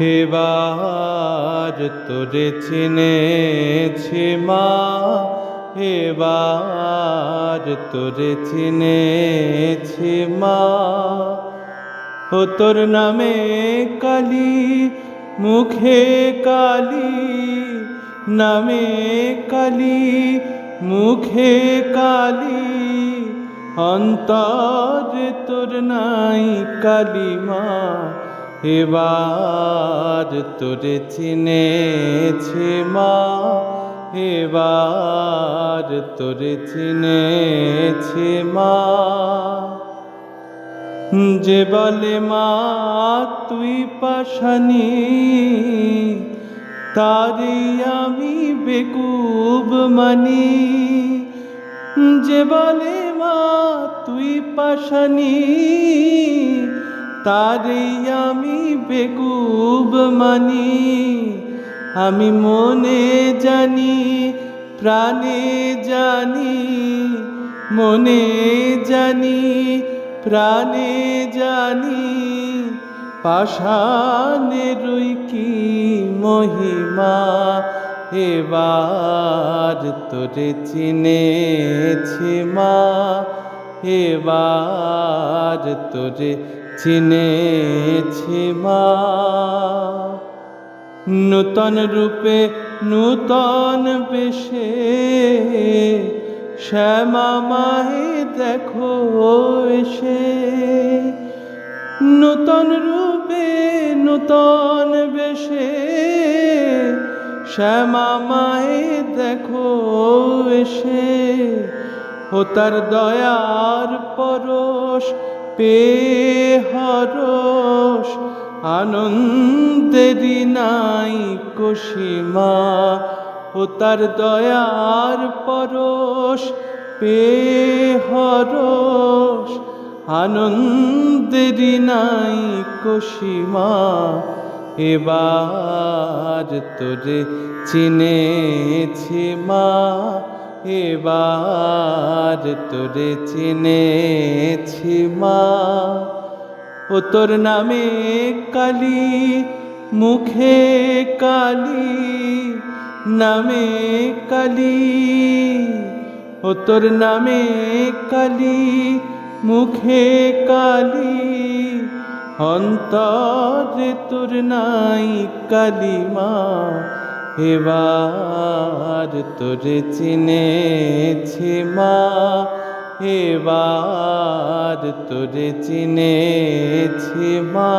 এবার তোরে চিনেছি মা, এবার তোরে চিনেছি মা। ও তোর নামে কালি, মুখে কালি, নামে কালি, মুখে কালি, অন্তরে তোর নাই কালিমা এবার তোরে চিনেছি মা এবার তোরে চিনেছি মা। যে বলে, মা, তুই পাশানি তারে আমি বেকুব মানি। যে বলে, মা, তুই পাশানি তারে আমি বেকুব মানি, আমি মনে জানি, প্রাণে জানি, মনে জানি, প্রাণে জানি, পাষাণের কি মহিমা, এবার তোরে চিনেছি মা, এবার তোরে চিনেছি মা। নূতন রূপে নূতন বেশে, শ্যামা মাহে দেখো এসে। নূতন রূপে নূতন বেশে, শ্যামা মাহে দেখো এসে। ও তার দয়ার পরশ পে হরস আনন্দেরই নাই কসীমা, ও তার দয়ার পরশ পে হরস আনন্দেরই নাই কসীমা, এবার তোরে চিনেছি মা। এবার তোরে চিনেছি মা। ও তোর নামে কালি, মুখে কালি, নামে কালি। ও তোর নামে কালি, মুখে কালি, অন্তরে তোর নাই কালিমা। এবার তোরে চিনেছি মা এবার তোরে চিনেছি মা।